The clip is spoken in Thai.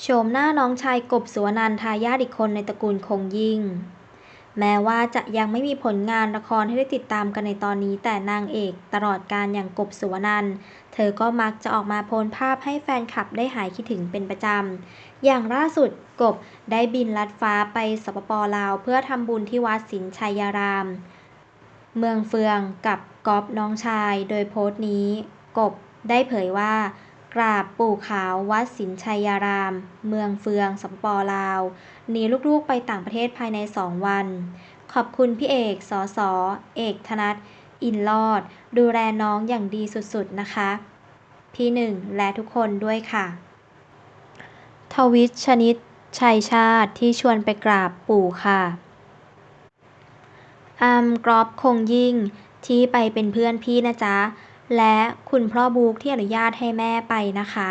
โฉมหน้าน้องชายกบสุวรรณทายาทอีกคนในตระกูลคงยิ่ง แม้ว่าจะยังไม่มีผลงานละครให้ได้ติดตามกันในตอนนี้แต่นางเอกตลอดการอย่างกบสุวรรณเธอก็มักจะออกมาโพสต์ภาพให้แฟนคลับได้หายคิดถึงเป็นประจำ อย่างล่าสุดกบได้บินลัดฟ้าไปสปปลาวเพื่อทำบุญที่วัดสินชัยาราม เมืองเฟืองกับก๊อฟน้องชาย โดยโพสต์นี้ กบได้เผยว่า ราบปู่ขาววัดสินชัยาราม เมืองเฟืองสปปลาวหนีลูกๆไปต่างประเทศภายในสองวัน ขอบคุณพี่เอกสอสอเอกธนัทอินลอด ดูแลน้องอย่างดีสุดๆนะคะ พี่หนึ่งและทุกคนด้วยค่ะ ทวิตชนิดชัยชาติที่ชวนไปกราบปู่ค่ะอัมกรอบคงยิ่งที่ไปเป็นเพื่อนพี่นะจ๊ะ และคุณพ่อบุ๊กที่อนุญาตให้แม่ไปนะคะ